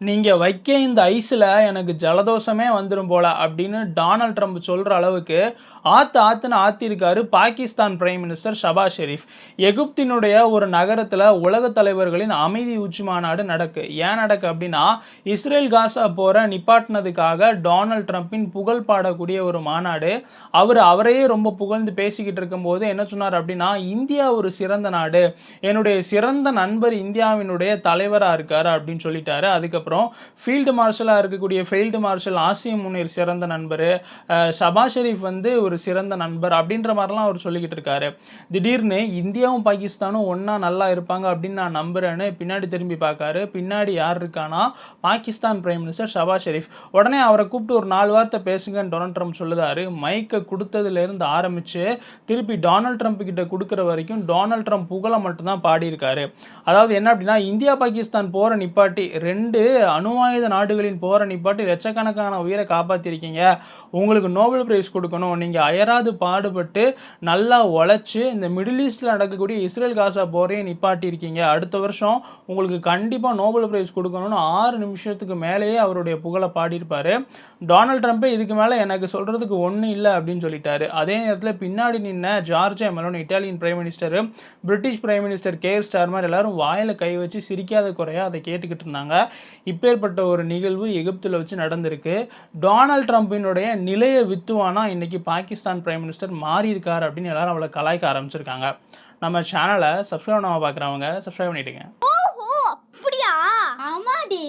நீங்கள் வைக்க இந்த ஐஸில் எனக்கு ஜலதோஷமே வந்துடும் போல அப்படின்னு டொனால்ட் ட்ரம்ப் சொல்கிற அளவுக்கு ஆத்து ஆத்துன்னு ஆத்திருக்காரு பாகிஸ்தான் பிரைம் மினிஸ்டர் ஷபா ஷெரீஃப் எகிப்தினுடைய ஒரு நகரத்தில் உலக தலைவர்களின் அமைதி உச்சி மாநாடு நடக்கு. ஏன் நடக்கு அப்படின்னா இஸ்ரேல் காசா போகிற நிப்பாட்டினதுக்காக டொனால்ட் ட்ரம்ப்பின் புகழ் பாடக்கூடிய ஒரு மாநாடு. அவர் அவரையே ரொம்ப புகழ்ந்து பேசிக்கிட்டு இருக்கும்போது என்ன சொன்னார் அப்படின்னா இந்தியா ஒரு சிறந்த நாடு. என்னுடைய சிறந்த நண்பர் இந்தியாவினுடைய தலைவராக இருக்கார் அப்படின்னு சொல்லிட்டாரு. அதுக்கப்புறம் ஃபீல்டு மார்ஷலாக இருக்கக்கூடிய ஃபீல்டு மார்ஷல் ஆசியம் முனீர் சிறந்த நண்பர் ஷபா ஷெரீஃப் வந்து ஒரு சிறந்த நண்பர் அப்படின்ற மாதிரிலாம் அவர் சொல்லிக்கிட்டு இருக்காரு. திடீர்னு இந்தியாவும் பாகிஸ்தானும் ஒன்றா நல்லா இருப்பாங்க அப்படின்னு நான் நம்புகிறேன்னு பின்னாடி திரும்பி பார்க்காரு. பின்னாடி யார் இருக்கானா பாகிஸ்தான் பிரைம் மினிஸ்டர் ஷபா ஷெரீஃப் உடனே அவரை கூப்பிட்டு ஒரு நாலு வார்த்தை பேசுங்கன்னு டொனால்ட் ட்ரம்ப் சொல்லுதாரு. மைக்கை கொடுத்ததுலேருந்து ஆரம்பித்து திருப்பி டொனால்ட் ட்ரம்ப் கிட்ட கொடுக்குற வரைக்கும் டொனால்ட் ட்ரம்ப் புகழை மட்டும்தான் பாடியிருக்காரு. அதாவது என்ன அப்படின்னா இந்தியா பாகிஸ்தான் போகிற நிப்பாட்டி ரெண்டு அணு ஆயுத நாடுகளின் போரை நிப்பாட்டி லட்சக்கணக்கான உயிரை காப்பாற்றிருக்கீங்க உங்களுக்கு நோபல் பிரைஸ் கொடுக்கணும். நீங்கள் அயராது பாடுபட்டு நல்லா உழைச்சி இந்த மிடில் ஈஸ்டில் நடக்கக்கூடிய இஸ்ரேல் காசா போரையும் நிப்பாட்டியிருக்கீங்க. அடுத்த வருஷம் உங்களுக்கு கண்டிப்பாக நோபல் பிரைஸ் கொடுக்கணும்னு ஆறு நிமிஷத்துக்கு மேலேயே அவருடைய புகழை பாடியிருப்பார். டொனால்ட் ட்ரம்ப்பே இதுக்கு மேலே எனக்கு சொல்கிறதுக்கு ஒன்றும் இல்லை அப்படின்னு சொல்லிட்டாரு. அதே நேரத்தில் பின்னாடி நின்ன Georgia Meloni Italian prime minister British prime minister Keir Starmer எல்லாரும் வாயில் கை வச்சு சிரிக்காத குறையாக அதை கேட்டுக்கிட்டு இருந்தாங்க. இப்பேற்பட்ட ஒரு நிகழ்வு எகிப்தில் வச்சு நடந்திருக்கு. டொனால்ட் ட்ரம்ப்பினுடைய நிலைய வித்துவானா இன்றைக்கி பாகிஸ்தான் பிரைம் மினிஸ்டர் மாறியிருக்கார் அப்படின்னு எல்லாரும் அவளை கலாய்க்க ஆரம்பிச்சிருக்காங்க. நம்ம சேனலை சப்ஸ்கிரைப் பண்ணாமல் பார்க்குறவங்க சப்ஸ்கிரைப் பண்ணிட்டுங்க. ஓஹோ அப்படியா? ஆமாடி.